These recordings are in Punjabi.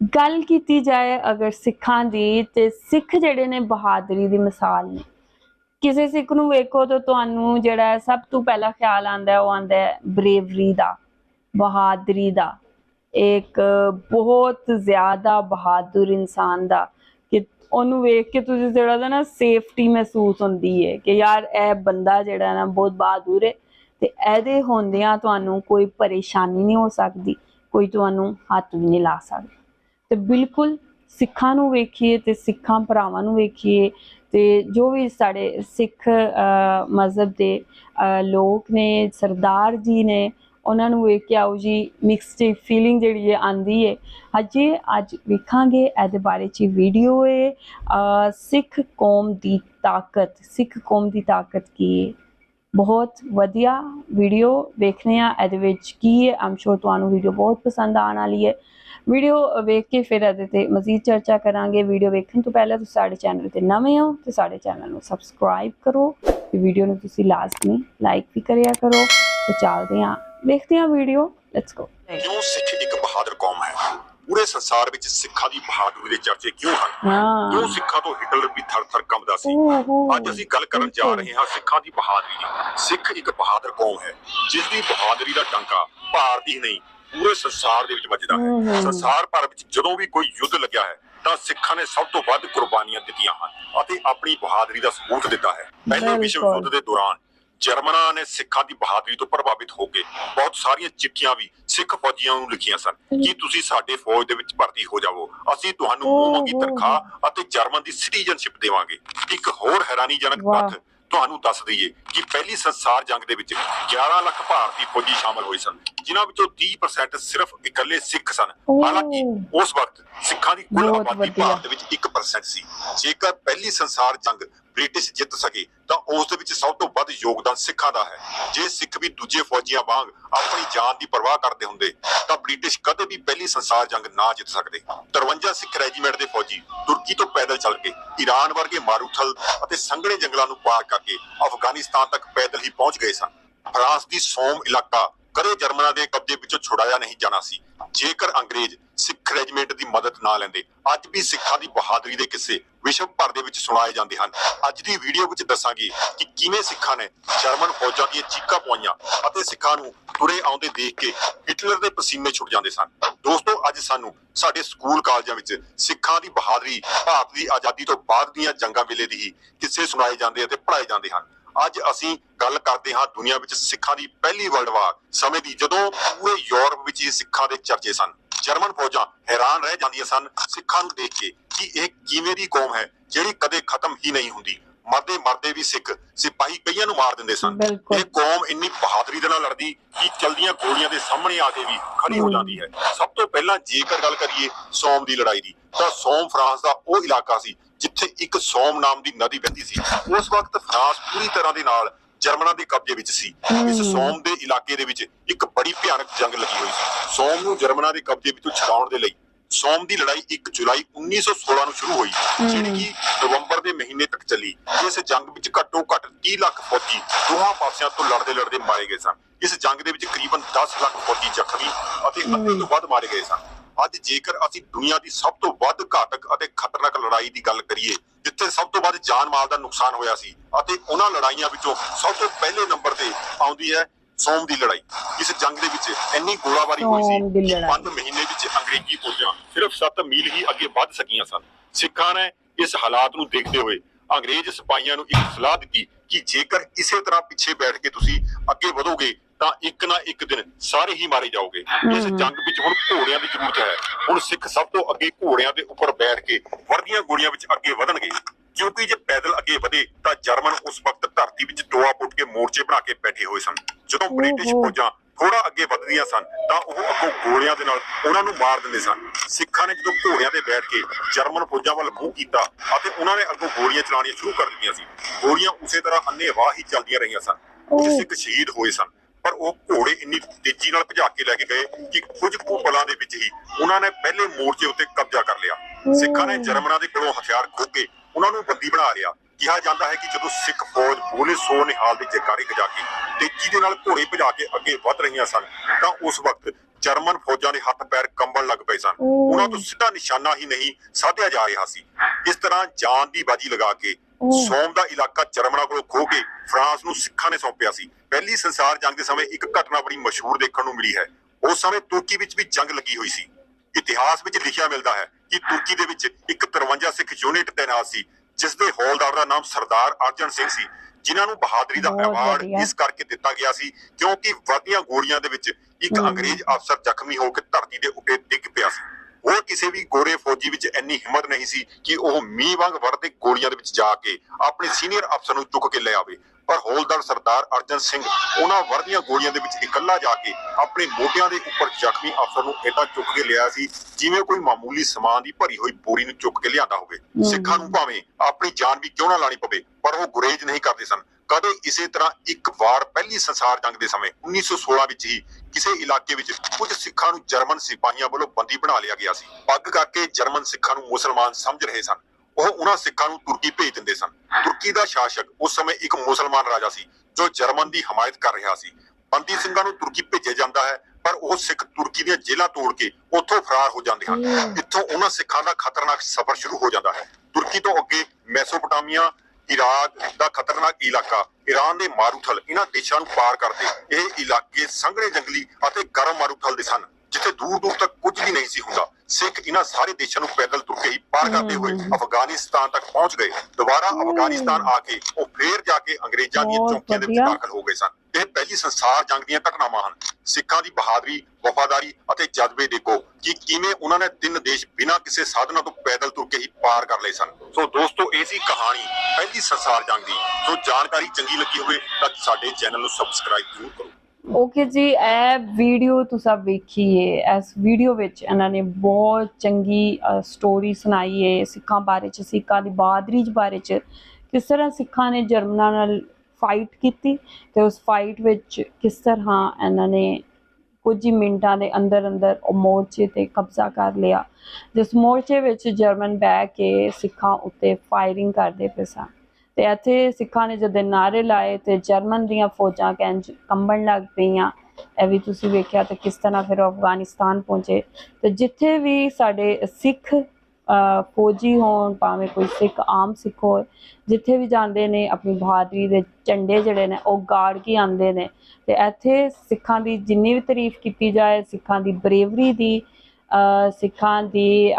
ਗੱਲ ਕੀਤੀ ਜਾਏ ਅਗਰ ਸਿੱਖਾਂ ਦੀ, ਤੇ ਸਿੱਖ ਜਿਹੜੇ ਨੇ ਬਹਾਦਰੀ ਦੀ ਮਿਸਾਲ ਨੇ। ਕਿਸੇ ਸਿੱਖ ਨੂੰ ਵੇਖੋ ਤਾਂ ਤੁਹਾਨੂੰ ਜਿਹੜਾ ਸਭ ਤੋਂ ਪਹਿਲਾ ਖਿਆਲ ਆਂਦਾ ਉਹ ਆਂਦਾ ਬਰੇਵਰੀ ਦਾ, ਬਹਾਦਰੀ ਦਾ। ਇੱਕ ਬਹੁਤ ਜ਼ਿਆਦਾ ਬਹਾਦਰ ਇਨਸਾਨ ਦਾ ਕਿ ਉਹਨੂੰ ਵੇਖ ਕੇ ਤੁਸੀਂ ਜਿਹੜਾ ਦਾ ਨਾ ਸੇਫਟੀ ਮਹਿਸੂਸ ਹੁੰਦੀ ਹੈ ਕਿ ਯਾਰ ਇਹ ਬੰਦਾ ਜਿਹੜਾ ਨਾ ਬਹੁਤ ਬਹਾਦਰ ਹੈ ਤੇ ਇਹਦੇ ਹੁੰਦਿਆਂ ਤੁਹਾਨੂੰ ਕੋਈ ਪਰੇਸ਼ਾਨੀ ਨਹੀਂ ਹੋ ਸਕਦੀ, ਕੋਈ ਤੁਹਾਨੂੰ ਹੱਥ ਵੀ ਨਹੀਂ ਲਾ ਸਕਦਾ। ਤੇ ਬਿਲਕੁਲ ਸਿੱਖਾਂ ਨੂੰ ਵੇਖੀਏ ਤੇ ਸਿੱਖਾਂ ਭਰਾਵਾਂ ਨੂੰ ਵੇਖੀਏ ਤੇ ਜੋ ਵੀ ਸਾਡੇ ਸਿੱਖ ਮਜ਼ਹਬ ਦੇ ਲੋਕ ਨੇ, ਸਰਦਾਰ ਜੀ ਨੇ, ਉਹਨਾਂ ਨੂੰ ਵੇਖ ਕੇ ਆਓ ਜੀ ਮਿਕਸਡ ਫੀਲਿੰਗ ਜਿਹੜੀ ਹੈ ਆਂਦੀ ਹੈ ਅਜੇ ਅੱਜ ਵੇਖਾਂਗੇ ਇਹਦੇ ਬਾਰੇ ਚ ਵੀਡੀਓ ਹੈ ਸਿੱਖ ਕੌਮ ਦੀ ਤਾਕਤ, ਸਿੱਖ ਕੌਮ ਦੀ ਤਾਕਤ ਕੀ ਹੈ ਬਹੁਤ ਵਧੀਆ ਵੀਡੀਓ ਵੇਖਨੇ ਆ ਇਹਦੇ ਵਿੱਚ ਕੀ ਹੈ ਆਮ ਸ਼ੋਰ ਤੁਹਾਨੂੰ ਵੀਡੀਓ ਬਹੁਤ ਪਸੰਦ ਆਉਣ ਵਾਲੀ ਹੈ ਵੀਡੀਓ ਵੇਖ ਕੇ ਫਿਰ ਇਹਦੇ ਤੇ ਮਜ਼ੀਦ ਚਰਚਾ ਕਰਾਂਗੇ। ਵੀਡੀਓ ਵੇਖਣ ਤੋਂ ਪਹਿਲਾਂ ਤੁਸੀਂ ਸਾਡੇ ਚੈਨਲ ਤੇ ਨਵੇਂ ਹੋ ਤੇ ਸਾਡੇ ਚੈਨਲ ਨੂੰ ਸਬਸਕ੍ਰਾਈਬ ਕਰੋ ਤੇ ਵੀਡੀਓ ਨੂੰ ਤੁਸੀਂ ਲਾਜ਼ਮੀ ਲਾਈਕ ਵੀ ਕਰਿਆ ਕਰੋ ਤੇ ਚੱਲਦੇ ਹਾਂ ਵੇਖਦੇ ਹਾਂ ਵੀਡੀਓ ਲੈਟਸ ਗੋ ਕਿਉਂ ਸਿੱਖ ਇੱਕ ਬਹਾਦਰ ਕੌਮ ਹੈ ਪੂਰੇ ਸੰਸਾਰ ਵਿੱਚ ਸਿੱਖਾਂ ਦੀ ਬਹਾਦਰੀ ਦੇ ਚਰਚੇ ਕਿਉਂ ਹਨ? ਕਿਉਂ ਸਿੱਖਾਂ ਤੋਂ ਹਿਟਲਰ ਵੀ ਥਰ-ਥਰ ਕੰਬਦਾ ਸੀ। ਅੱਜ ਅਸੀਂ ਗੱਲ ਕਰਨ ਜਾ ਰਹੇ ਹਾਂ ਸਿੱਖਾਂ ਦੀ ਬਹਾਦਰੀ ਦੀ। ਸਿੱਖ ਇੱਕ ਬਹਾਦਰ ਕੌਮ ਹੈ ਜਿਸ ਦੀ ਬਹਾਦਰੀ ਦਾ ਟਾਂਕਾ ਭਾਰਤ ਹੀ ਨਹੀਂ ਪੂਰੇ ਸੰਸਾਰ ਦੇ ਵਿੱਚ ਵੱਜਦਾ। ਹੈ ਸੰਸਾਰ ਭਰ ਵਿੱਚ ਜਦੋਂ ਵੀ ਕੋਈ ਯੁੱਧ ਲੱਗਿਆ ਹੈ ਤਾਂ ਸਿੱਖਾਂ ਨੇ ਸਭ ਤੋਂ ਵੱਧ ਕੁਰਬਾਨੀਆਂ ਦਿੱਤੀਆਂ ਹਨ ਅਤੇ ਆਪਣੀ ਬਹਾਦਰੀ ਦਾ ਸਬੂਤ ਦਿੱਤਾ ਹੈ ਪਹਿਲੇ ਵਿਸ਼ਵ। ਯੁੱਧ ਦੇ ਦੌਰਾਨ ਜਰਮਨਾਂ ਨੇ ਸਿੱਖਾਂ ਦੀ ਬਹਾਦਰੀ ਤੋਂ ਪ੍ਰਭਾਵਿਤ ਹੋ ਕੇ ਬਹੁਤ ਸਾਰੀਆਂ ਚਿੱਠੀਆਂ ਵੀ ਸਿੱਖ ਫੌਜੀਆਂ ਨੂੰ ਲਿਖੀਆਂ ਸਨ ਕਿ ਤੁਸੀਂ ਸਾਡੇ ਫੌਜ ਦੇ ਵਿੱਚ ਭਰਤੀ ਹੋ ਜਾਵੋ ਅਸੀਂ ਤੁਹਾਨੂੰ ਮੂੰਹ ਮੰਗੀ। ਤਨਖਾਹ ਅਤੇ ਜਰਮਨ ਦੀ ਸਿਟੀਜ਼ਨਸ਼ਿਪ ਦੇਵਾਂਗੇ ਇੱਕ ਹੋਰ ਹੈਰਾਨੀਜਨਕ। ਤੱਥ ਤੁਹਾਨੂੰ ਦੱਸ ਦਈਏ ਕਿ ਪਹਿਲੀ ਸੰਸਾਰ ਜੰਗ ਦੇ ਵਿੱਚ 11 ਲੱਖ ਭਾਰਤੀ ਫੌਜੀ ਸ਼ਾਮਲ ਹੋਏ ਸਨ ਜਿਨ੍ਹਾਂ ਵਿੱਚੋਂ 30% ਸਿਰਫ ਇਕੱਲੇ ਸਿੱਖ ਸਨ। ਹਾਲਾਂਕਿ ਉਸ ਵਕਤ ਸਿੱਖਾਂ ਦੀ ਕੁੱਲ ਆਬਾਦੀ। ਭਾਰਤ ਵਿੱਚ 1% ਸੀ ਜੇਕਰ ਪਹਿਲੀ ਸੰਸਾਰ ਜੰਗ ਬ੍ਰਿਟਿਸ਼ ਜਿੱਤ ਸਕੇ ਤਾਂ ਉਸ ਦੇ ਵਿੱਚ ਸਭ ਤੋਂ ਵੱਧ ਯੋਗਦਾਨ ਸਿੱਖਾਂ ਦਾ ਹੈ। ਜੇ ਸਿੱਖ ਵੀ ਦੂਜੇ ਫੌਜੀਆਂ ਵਾਂਗ ਆਪਣੀ ਜਾਨ ਦੀ ਪਰਵਾਹ ਕਰਦੇ ਹੁੰਦੇ, ਤਾਂ ਬ੍ਰਿਟਿਸ਼ ਕਦੇ ਵੀ ਪਹਿਲੀ ਸੰਸਾਰ ਜੰਗ ਨਾ ਜਿੱਤ ਸਕਦੇ। 53 ਸਿੱਖ ਰੈਜੀਮੈਂਟ ਦੇ ਫੌਜੀ ਤੁਰਕੀ ਤੋਂ ਪੈਦਲ ਚੱਲ ਕੇ ਈਰਾਨ ਵਰਗੇ ਮਾਰੂਥਲ ਅਤੇ ਸੰਘਣੇ ਜੰਗਲਾਂ ਨੂੰ ਪਾਰ ਕਰਕੇ ਅਫਗਾਨਿਸਤਾਨ ਤੱਕ ਪੈਦਲ ਹੀ ਪਹੁੰਚ ਗਏ ਸਨ। ਫਰਾਂਸ ਦੀ ਸੋਮ ਇਲਾਕਾ ਕਦੇ ਜਰਮਨਾਂ ਦੇ ਕਬਜ਼ੇ ਵਿੱਚੋਂ ਛੁਡਾਇਆ ਨਹੀਂ ਜਾਣਾ ਸੀ। ਜੇਕਰ ਅੰਗਰੇਜ਼ ਸਿੱਖ ਰੈਜੀਮੈਂਟ ਦੀ ਮਦਦ ਨਾ ਲੈਂਦੇ, ਅੱਜ ਵੀ ਸਿੱਖਾਂ ਦੀ ਬਹਾਦਰੀ ਦੇ ਕਿੱਸੇ ਵਿਸ਼ਵ ਭਰ ਦੇ ਵਿੱਚ ਸੁਣਾਏ ਜਾਂਦੇ ਹਨ। ਅੱਜ ਦੀ ਵੀਡੀਓ ਵਿੱਚ ਦੱਸਾਂਗੇ ਕਿ ਕਿਵੇਂ ਸਿੱਖਾਂ ਨੇ ਜਰਮਨ ਫੌਜਾਂ ਦੀਆਂ ਚੀਕਾਂ ਪਵਾਈਆਂ ਅਤੇ ਸਿੱਖਾਂ ਨੂੰ ਤੁਰੇ ਆਉਂਦੇ ਦੇਖ ਕੇ ਹਿਟਲਰ ਦੇ ਪਸੀਨੇ ਛੁੱਟ ਜਾਂਦੇ ਸਨ। ਦੋਸਤੋ, ਅੱਜ ਸਾਨੂੰ ਸਾਡੇ ਸਕੂਲ ਕਾਲਜਾਂ ਵਿੱਚ ਸਿੱਖਾਂ ਦੀ ਬਹਾਦਰੀ, ਭਾਰਤ ਦੀ ਆਜ਼ਾਦੀ ਤੋਂ ਬਾਅਦ ਦੀਆਂ ਜੰਗਾਂ ਵੇਲੇ ਦੀ ਹੀ ਕਿੱਸੇ ਸੁਣਾਏ ਜਾਂਦੇ ਅਤੇ ਪੜ੍ਹਾਏ ਜਾਂਦੇ ਹਨ। ਅੱਜ ਅਸੀਂ ਗੱਲ ਕਰਦੇ ਹਾਂ ਦੁਨੀਆ ਵਿੱਚ ਸਿੱਖਾਂ ਦੀ ਪਹਿਲੀ ਵਰਲਡ ਵਾਰ ਸਮੇਂ ਦੀ ਜਦੋਂ ਪੂਰੇ ਯੂਰਪ ਵਿੱਚ ਹੀ ਸਿੱਖਾਂ ਦੇ ਚਰਚੇ ਸਨ ਜਰਮਨ ਫੌਜਾਂ ਹੈਰਾਨ ਰਹਿ ਜਾਂਦੀਆਂ ਸਨ ਸਿੱਖਾਂ ਨੂੰ ਦੇਖ ਕੇ ਕਿ ਇਹ ਕਿਵੇਂ ਦੀ ਕੌਮ ਹੈ ਜਿਹੜੀ ਕਦੇ ਖਤਮ ਹੀ ਨਹੀਂ ਹੁੰਦੀ ਮਰਦੇ ਮਰਦੇ ਵੀ ਸਿੱਖ ਸਿਪਾਹੀ ਕਈਆਂ ਨੂੰ ਮਾਰ ਦਿੰਦੇ ਸਨ। ਇਹ ਕੌਮ ਇੰਨੀ ਬਹਾਦਰੀ ਦੇ ਨਾਲ ਲੜਦੀ ਕਿ ਚਲਦੀਆਂ ਗੋਲੀਆਂ ਦੇ ਸਾਹਮਣੇ ਆ ਕੇ ਵੀ ਖੜੀ ਹੋ। ਜਾਂਦੀ ਹੈ ਸਭ ਤੋਂ ਪਹਿਲਾਂ ਜੇਕਰ ਗੱਲ ਕਰੀਏ ਸੋਮ ਦੀ ਲੜਾਈ ਦੀ ਤਾਂ ਸੋਮ ਫਰਾਂਸ ਦਾ ਉਹ ਇਲਾਕਾ ਸੀ ਜਿੱਥੇ ਇੱਕ ਸੋਮ ਨਾਮ ਦੀ ਨਦੀ ਵਹਿੰਦੀ ਸੀ ਉਸ ਵਕਤ ਫਰਾਂਸ ਪੂਰੀ ਤਰ੍ਹਾਂ ਦੇ ਨਾਲ ਜਰਮਨਾਂ ਦੇ ਕਬਜ਼ੇ ਵਿੱਚ ਸੀ। ਇਸ। ਸੋਮ ਦੇ ਇਲਾਕੇ ਦੇ ਵਿੱਚ ਇੱਕ ਬੜੀ ਭਿਆਨਕ ਜੰਗ ਲੱਗੀ ਹੋਈ ਸੀ। ਸੋਮ ਨੂੰ ਜਰਮਨਾਂ ਦੇ ਕਬਜ਼ੇ ਵਿੱਚੋਂ ਛਡਾਉਣ ਦੇ ਲਈ ਸੋਮ ਦੀ ਲੜਾਈ 1 ਜੁਲਾਈ 1916 ਨੂੰ ਸ਼ੁਰੂ ਹੋਈ ਜਿਹੜੀ ਕਿ ਨਵੰਬਰ ਦੇ ਮਹੀਨੇ ਤੱਕ ਚੱਲੀ। ਇਸ ਜੰਗ ਵਿੱਚ ਘੱਟੋ ਘੱਟ 30 ਲੱਖ ਫੌਜੀ ਦੋਹਾਂ ਪਾਸਿਆਂ ਤੋਂ ਲੜਦੇ ਲੜਦੇ ਮਾਰੇ ਗਏ ਸਨ। ਇਸ ਜੰਗ ਦੇ ਵਿੱਚ ਕਰੀਬਨ 10 ਲੱਖ ਫੌਜੀ ਜ਼ਖਮੀ ਅਤੇ ਅੱਧੇ ਤੋਂ ਵੱਧ ਮਾਰੇ ਗਏ ਸਨ। ਅੱਜ ਜੇਕਰ ਅਸੀਂ ਦੁਨੀਆ ਦੀ ਸਭ ਤੋਂ ਵੱਧ ਘਾਤਕ ਅਤੇ ਖਤਰਨਾਕ ਲੜਾਈ ਦੀ ਗੱਲ ਕਰੀਏ ਜਿੱਥੇ ਸਭ ਤੋਂ ਵੱਧ ਜਾਨ ਮਾਲ ਦਾ ਨੁਕਸਾਨ ਹੋਇਆ ਸੀ ਅਤੇ ਉਹਨਾਂ ਲੜਾਈਆਂ ਵਿੱਚੋਂ ਸਭ ਤੋਂ ਪਹਿਲੇ ਨੰਬਰ ਤੇ ਆਉਂਦੀ ਹੈ ਸੋਮ ਦੀ ਲੜਾਈ ਇਸ ਜੰਗ ਦੇ ਵਿੱਚ ਇੰਨੀ ਗੋਲਾਬਾਰੀ ਹੋਈ ਸੀ ਕਿ ਲੜਾਈ। ਪੰਜ ਮਹੀਨੇ ਵਿੱਚ ਅੰਗਰੇਜ਼ੀ ਫੌਜਾਂ ਸਿਰਫ 7 ਮੀਲ ਹੀ ਅੱਗੇ ਵੱਧ ਸਕੀਆਂ ਸਨ ਸਿੱਖਾਂ ਨੇ ਇਸ ਹਾਲਾਤ ਨੂੰ ਦੇਖਦੇ ਹੋਏ ਅੰਗਰੇਜ਼ ਸਿਪਾਹੀਆਂ ਨੂੰ ਇੱਕ ਸਲਾਹ ਦਿੱਤੀ ਕਿ ਜੇਕਰ ਇਸੇ ਤਰ੍ਹਾਂ ਪਿੱਛੇ ਬੈਠ ਕੇ ਤੁਸੀਂ ਅੱਗੇ ਵਧੋਗੇ ਤਾਂ ਇੱਕ ਨਾ ਇੱਕ ਦਿਨ ਸਾਰੇ ਹੀ ਮਾਰੇ ਜਾਓਗੇ। ਇਸ। ਜੰਗ ਵਿੱਚ ਹੁਣ ਘੋੜਿਆਂ ਦੀ ਜ਼ਰੂਰਤ ਹੈ। ਹੁਣ ਸਿੱਖ ਸਭ ਤੋਂ ਅੱਗੇ ਘੋੜਿਆਂ ਦੇ ਉੱਪਰ ਬੈਠ ਕੇ ਵਰਦੀਆਂ ਗੋਲੀਆਂ ਵਿੱਚ ਅੱਗੇ ਵਧਣਗੇ। ਕਿਉਂਕਿ ਜੇ ਪੈਦਲ ਅੱਗੇ ਵਧੇ ਤਾਂ ਜਰਮਨ ਉਸ ਵਕਤ ਧਰਤੀ ਵਿੱਚ ਟੋਆ ਪੁੱਟ ਕੇ ਮੋਰਚੇ ਬਣਾ ਕੇ ਬੈਠੇ ਹੋਏ ਸਨ। ਜਦੋਂ ਬ੍ਰਿਟਿਸ਼। ਫੌਜਾਂ ਥੋੜਾ ਅੱਗੇ ਵਧਦੀਆਂ ਸਨ ਤਾਂ ਉਹ ਅੱਗੋਂ ਗੋਲੀਆਂ ਦੇ ਨਾਲ ਉਹਨਾਂ ਨੂੰ ਮਾਰ ਦਿੰਦੇ ਸਨ। ਸਿੱਖਾਂ ਨੇ ਜਦੋਂ ਘੋੜਿਆਂ ਤੇ ਬੈਠ ਕੇ ਜਰਮਨ ਫੌਜਾਂ ਵੱਲ ਮੂੰਹ ਕੀਤਾ ਅਤੇ ਉਹਨਾਂ ਨੇ ਅੱਗੋਂ ਗੋਲੀਆਂ ਚਲਾਉਣੀਆਂ ਸ਼ੁਰੂ ਕਰ ਦਿੱਤੀਆਂ ਸੀ। ਗੋਲੀਆਂ ਉਸੇ ਤਰ੍ਹਾਂ ਅੰਨ੍ਹੇਵਾਹ ਹੀ ਚੱਲਦੀਆਂ ਰਹੀਆਂ ਸਨ। ਕੁਝ। ਸਿੱਖ ਸ਼ਹੀਦ ਹੋਏ ਸਨ। ਪਰ ਉਹ ਘੋੜੇ ਇੰਨੀ ਤੇਜ਼ੀ ਨਾਲ ਭਜਾ ਕੇ ਲੈ ਕੇ ਗਏ ਕਿ ਕੁਝ ਕੁ ਪਲਾਂ ਦੇ ਵਿੱਚ ਹੀ ਉਹਨਾਂ ਨੇ ਪਹਿਲੇ ਮੋਰਚੇ ਉੱਤੇ ਕਬਜ਼ਾ ਕਰ ਲਿਆ ਸਿੱਖਾਂ ਨੇ ਜਰਮਨਾਂ ਦੇ ਕੋਲੋਂ ਹਥਿਆਰ ਖੋਹ ਕੇ ਉਹਨਾਂ ਨੂੰ ਬੰਦੀ ਬਣਾ ਲਿਆ ਕਿਹਾ ਜਾਂਦਾ ਹੈ ਕਿ ਜਦੋਂ ਸਿੱਖ ਫੌਜ ਬੋਲੇ ਸੋ ਨਿਹਾਲ ਦੇ ਜੈਕਾਰੇ ਗਜਾ ਕੇ ਤੇਜ਼ੀ ਦੇ ਨਾਲ ਘੋੜੇ ਭਜਾ ਕੇ ਅੱਗੇ ਵੱਧ ਰਹੀਆਂ ਸਨ ਤਾਂ ਉਸ ਵਕਤ ਜਰਮਨ ਫੌਜਾਂ ਦੇ ਹੱਥ ਪੈਰ ਕੰਬਣ ਲੱਗ ਪਏ ਸਨ। ਉਹਨਾਂ ਤੋਂ ਸਿੱਧਾ ਨਿਸ਼ਾਨਾ ਹੀ ਨਹੀਂ ਸਾਧਿਆ ਜਾ ਰਿਹਾ ਸੀ ਇਸ ਤਰ੍ਹਾਂ ਜਾਨ ਦੀ ਬਾਜੀ ਲਗਾ ਕੇ। ਸੋਮ ਦਾ ਇਲਾਕਾ ਜਰਮਨਾਂ ਕੋਲੋਂ ਖੋ ਕੇ ਫਰਾਂਸ ਨੂੰ ਸਿੱਖਾਂ ਨੇ ਸੌਂਪਿਆ ਸੀ। ਪਹਿਲੀ ਸੰਸਾਰ ਜੰਗ ਦੇ ਸਮੇਂ ਇੱਕ ਘਟਨਾ ਬੜੀ ਮਸ਼ਹੂਰ ਦੇਖਣ ਨੂੰ ਮਿਲੀ ਹੈ। ਉਸ ਸਮੇਂ ਤੁਰਕੀ ਵਿੱਚ ਵੀ ਜੰਗ ਲੱਗੀ ਹੋਈ ਸੀ। ਇਤਿਹਾਸ ਵਿੱਚ ਲਿਖਿਆ ਮਿਲਦਾ ਹੈ ਕਿ ਤੁਰਕੀ ਦੇ ਵਿੱਚ ਇੱਕ 53 ਸਿੱਖ ਯੂਨਿਟ ਤੈਨਾਤ ਸੀ ਜਿਸ ਦੇ ਹੌਲਦਾਰ ਦਾ ਨਾਮ ਸਰਦਾਰ ਅਰਜਨ ਸਿੰਘ ਸੀ ਜਿਨ੍ਹਾਂ ਨੂੰ ਬਹਾਦਰੀ ਦਾ ਅਵਾਰਡ। ਇਸ ਕਰਕੇ ਦਿੱਤਾ ਗਿਆ ਸੀ ਕਿਉਂਕਿ ਵਧੀਆਂ ਗੋਲੀਆਂ ਦੇ ਵਿੱਚ ਇੱਕ। ਅੰਗਰੇਜ਼ ਅਫਸਰ ਜ਼ਖਮੀ ਹੋ ਕੇ ਧਰਤੀ ਦੇ ਉੱਤੇ ਡਿੱਗ ਪਿਆ ਸੀ। ਹੋਰ ਕਿਸੇ ਵੀ ਗੋਰੇ ਫੌਜੀ ਵਿੱਚ ਇੰਨੀ ਹਿੰਮਤ ਨਹੀਂ ਸੀ ਕਿ ਉਹ ਮੀਂਹ ਵਾਂਗ ਵਰਦੇ ਗੋਲੀਆਂ ਦੇ ਵਿੱਚ ਜਾ ਕੇ ਆਪਣੇ ਸੀਨੀਅਰ ਅਫਸਰ ਨੂੰ ਚੁੱਕ ਕੇ ਲੈ ਆਵੇ। ਪਰ ਹੌਲਦਾਰ ਸਰਦਾਰ ਅਰਜਨ ਸਿੰਘ ਉਹਨਾਂ ਵਰਦੀਆਂ ਗੋਲੀਆਂ ਦੇ ਵਿੱਚ ਇਕੱਲਾ ਜਾ ਕੇ ਆਪਣੇ ਮੋਢਿਆਂ ਦੇ ਉੱਪਰ ਜ਼ਖਮੀ ਅਫਸਰ ਨੂੰ ਏਦਾਂ ਚੁੱਕ ਕੇ ਲਿਆ ਸੀ ਜਿਵੇਂ ਕੋਈ ਮਾਮੂਲੀ ਸਮਾਨ ਦੀ ਭਰੀ ਹੋਈ ਬੋਰੀ ਨੂੰ ਚੁੱਕ ਕੇ ਲਿਆਂਦਾ ਹੋਵੇ। ਸਿੱਖਾਂ ਨੂੰ ਭਾਵੇਂ ਆਪਣੀ ਜਾਨ ਵੀ ਕਿਉਂ ਨਾ ਲਾਣੀ ਪਵੇ ਪਰ ਉਹ ਗੁਰੇਜ਼ ਨਹੀਂ ਕਰਦੇ ਸਨ। ਕਦੇ ਇਸੇ ਤਰ੍ਹਾਂ ਇੱਕ ਵਾਰ ਪਹਿਲੀ ਸੰਸਾਰ ਜੰਗ ਦੇ ਸਮੇਂ 1916 ਵਿੱਚ ਹੀ ਕਿਸੇ ਇਲਾਕੇ ਵਿੱਚ ਕੁਝ ਸਿੱਖਾਂ ਨੂੰ ਜਰਮਨ ਸਿਪਾਹੀਆਂ ਵੱਲੋਂ ਬੰਦੀ ਬਣਾ ਲਿਆ ਗਿਆ ਸੀ। ਪੱਗ ਕਰਕੇ ਜਰਮਨ ਸਿੱਖਾਂ ਨੂੰ ਮੁਸਲਮਾਨ ਸਮਝ ਰਹੇ ਸਨ। ਉਹ ਉਹਨਾਂ ਸਿੱਖਾਂ ਨੂੰ ਤੁਰਕੀ ਭੇਜ ਦਿੰਦੇ ਸਨ। ਤੁਰਕੀ ਦਾ ਸ਼ਾਸਕ ਉਸ ਸਮੇਂ ਇੱਕ ਮੁਸਲਮਾਨ ਰਾਜਾ ਸੀ ਜੋ ਜਰਮਨ ਦੀ ਹਮਾਇਤ ਕਰ ਰਿਹਾ ਸੀ। ਬੰਦੀ ਸਿੰਘਾਂ ਨੂੰ ਤੁਰਕੀ ਭੇਜਿਆ ਜਾਂਦਾ ਹੈ ਪਰ ਉਹ ਸਿੱਖ ਤੁਰਕੀ ਦੀਆਂ ਜੇਲ੍ਹਾਂ ਤੋੜ ਕੇ ਉੱਥੋਂ ਫਰਾਰ ਹੋ ਜਾਂਦੇ ਹਨ। ਇੱਥੋਂ ਉਹਨਾਂ ਸਿੱਖਾਂ ਦਾ ਖਤਰਨਾਕ ਸਫ਼ਰ ਸ਼ੁਰੂ ਹੋ ਜਾਂਦਾ ਹੈ। ਤੁਰਕੀ ਤੋਂ ਅੱਗੇ ਮੈਸੋਪੋਟਾਮੀਆ ਇਰਾਕ ਦਾ ਖਤਰਨਾਕ ਇਲਾਕਾ ਈਰਾਨ ਦੇ ਮਾਰੂਥਲ ਇਹਨਾਂ ਦੇਸ਼ਾਂ ਨੂੰ ਪਾਰ ਕਰਦੇ ਇਹ ਇਲਾਕੇ ਸੰਘਣੇ ਜੰਗਲੀ ਅਤੇ ਗਰਮ ਮਾਰੂਥਲ ਦੇ ਸਨ ਜਿੱਥੇ ਦੂਰ ਦੂਰ ਤੱਕ ਕੁਝ ਵੀ ਨਹੀਂ ਸੀ ਹੁੰਦਾ ਸਿੱਖ ਇਹਨਾਂ ਸਾਰੇ ਦੇਸ਼ਾਂ ਨੂੰ ਪੈਦਲ ਤੁਰ ਕੇ ਹੀ ਪਾਰ ਕਰਦੇ ਹੋਏ। ਅਫਗਾਨਿਸਤਾਨ ਤੱਕ ਪਹੁੰਚ ਗਏ ਦੁਬਾਰਾ। ਅਫਗਾਨਿਸਤਾਨ ਆ ਕੇ ਉਹ ਫੇਰ ਜਾ ਕੇ ਅੰਗਰੇਜ਼ਾਂ ਦੀਆਂ ਚੌਕੀਆਂ ਦੇ ਵਿੱਚ। ਦਾਖਲ ਹੋ ਗਏ ਸਨ ਇਹ ਪਹਿਲੀ ਸੰਸਾਰ ਜੰਗ ਦੀਆਂ ਘਟਨਾਵਾਂ ਹਨ। ਸਿੱਖਾਂ ਦੀ ਬਹਾਦਰੀ, ਵਫਾਦਾਰੀ ਅਤੇ ਜਜ਼ਬੇ ਦੇਖੋ ਕਿ ਕਿਵੇਂ ਉਹਨਾਂ ਨੇ ਤਿੰਨ ਦੇਸ਼ ਬਿਨਾਂ ਕਿਸੇ ਸਾਧਨਾਂ ਤੋਂ ਪੈਦਲ ਤੁਰ ਕੇ ਹੀ ਪਾਰ ਕਰ ਲਏ ਸਨ। ਸੋ ਦੋਸਤੋ, ਇਹ ਸੀ ਕਹਾਣੀ ਪਹਿਲੀ ਸੰਸਾਰ ਜੰਗ ਦੀ। ਸੋ ਜਾਣਕਾਰੀ ਚੰਗੀ ਲੱਗੀ ਹੋਵੇ ਤਾਂ ਸਾਡੇ ਚੈਨਲ ਨੂੰ ਸਬਸਕ੍ਰਾਈਬ ਜ਼ਰੂਰ ਕਰੋ। ਓਕੇ ਜੀ, ਇਹ ਵੀਡੀਓ ਤੁਸੀਂ ਵੇਖੀਏ। ਇਸ ਵੀਡੀਓ ਵਿੱਚ ਇਹਨਾਂ ਨੇ ਬਹੁਤ ਚੰਗੀ ਸਟੋਰੀ ਸੁਣਾਈ ਹੈ ਸਿੱਖਾਂ ਬਾਰੇ ਚ, ਸਿੱਖਾਂ ਦੀ ਬਹਾਦਰੀ ਬਾਰੇ ਚ। ਕਿਸ ਤਰ੍ਹਾਂ ਸਿੱਖਾਂ ਨੇ ਜਰਮਨਾਂ ਨਾਲ ਫਾਈਟ ਕੀਤੀ ਤੇ ਉਸ ਫਾਈਟ ਵਿੱਚ ਕਿਸ ਤਰ੍ਹਾਂ ਇਹਨਾਂ ਨੇ ਕੁਝ ਹੀ ਮਿੰਟਾਂ ਦੇ ਅੰਦਰ ਅੰਦਰ ਉਹ ਮੋਰਚੇ ਤੇ ਕਬਜ਼ਾ ਕਰ ਲਿਆ, ਜਿਸ ਮੋਰਚੇ ਵਿੱਚ ਜਰਮਨ ਬਹਿ ਕੇ ਸਿੱਖਾਂ ਉੱਤੇ ਫਾਇਰਿੰਗ ਕਰਦੇ ਪਏ ਸਨ। ਤੇ ਇੱਥੇ ਸਿੱਖਾਂ ਨੇ ਜਦੋਂ ਨਾਰੇ ਲਾਏ ਤੇ ਜਰਮਨ ਦੀਆਂ ਫੌਜਾਂ ਕਹਿੰਜ ਕੰਬਣ ਲੱਗ ਪਈਆਂ, ਇਹ ਵੀ ਤੁਸੀਂ ਵੇਖਿਆ ਤੇ ਕਿਸ ਤਰ੍ਹਾਂ ਫਿਰ ਉਹ ਅਫਗਾਨਿਸਤਾਨ ਪਹੁੰਚੇ। ਤੇ ਜਿੱਥੇ ਵੀ ਸਾਡੇ ਸਿੱਖ ਫੌਜੀ ਹੋਣ, ਭਾਵੇਂ ਕੋਈ ਸਿੱਖ, ਆਮ ਸਿੱਖ ਹੋਏ, ਜਿੱਥੇ ਵੀ ਜਾਂਦੇ ਨੇ, ਆਪਣੀ ਬਹਾਦਰੀ ਦੇ ਝੰਡੇ ਜਿਹੜੇ ਨੇ, ਉਹ ਗਾੜ ਕੇ ਆਉਂਦੇ ਨੇ। ਤੇ ਇੱਥੇ ਸਿੱਖਾਂ ਦੀ ਜਿੰਨੀ ਵੀ ਤਾਰੀਫ ਕੀਤੀ ਜਾਏ, ਸਿੱਖਾਂ ਦੀ ਬਰੇਵਰੀ ਦੀ ਸਿੱਖਾਂ ਦੀ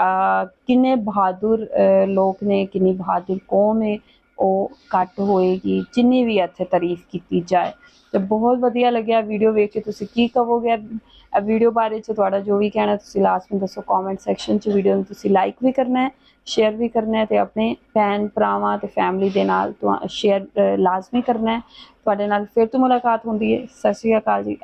ਕਿੰਨੇ ਬਹਾਦਰ ਲੋਕ ਨੇ, ਕਿੰਨੀ ਬਹਾਦਰ ਕੌਮ ਹੈ ਉਹ ਘੱਟ ਹੋਏਗੀ, ਜਿੰਨੀ ਵੀ ਇੱਥੇ ਤਾਰੀਫ ਕੀਤੀ ਜਾਏ। ਤੇ ਬਹੁਤ ਵਧੀਆ ਲੱਗਿਆ ਵੀਡੀਓ ਵੇਖ ਕੇ। ਤੁਸੀਂ ਕੀ ਕਹੋਗੇ? ਇਹ ਵੀਡੀਓ ਬਾਰੇ ਚ ਤੁਹਾਡਾ ਜੋ ਵੀ ਕਹਿਣਾ, ਤੁਸੀਂ ਲਾਸਟ ਵਿੱਚ ਦੱਸੋ ਕਮੈਂਟ ਸੈਕਸ਼ਨ ਚ। ਵੀਡੀਓ ਨੂੰ ਤੁਸੀਂ ਲਾਈਕ ਵੀ ਕਰਨਾ ਹੈ ਸ਼ੇਅਰ ਵੀ ਕਰਨਾ ਹੈ ਤੇ ਆਪਣੇ ਭੈਣ ਭਰਾਵਾਂ ਤੇ ਫੈਮਿਲੀ ਦੇ ਨਾਲ ਸ਼ੇਅਰ ਲਾਜ਼ਮੀ ਕਰਨਾ ਹੈ। ਤੁਹਾਡੇ ਨਾਲ ਫਿਰ ਤੋਂ ਮੁਲਾਕਾਤ ਹੁੰਦੀ ਹੈ। ਸਤਿ ਸ਼੍ਰੀ ਅਕਾਲ ਜੀ।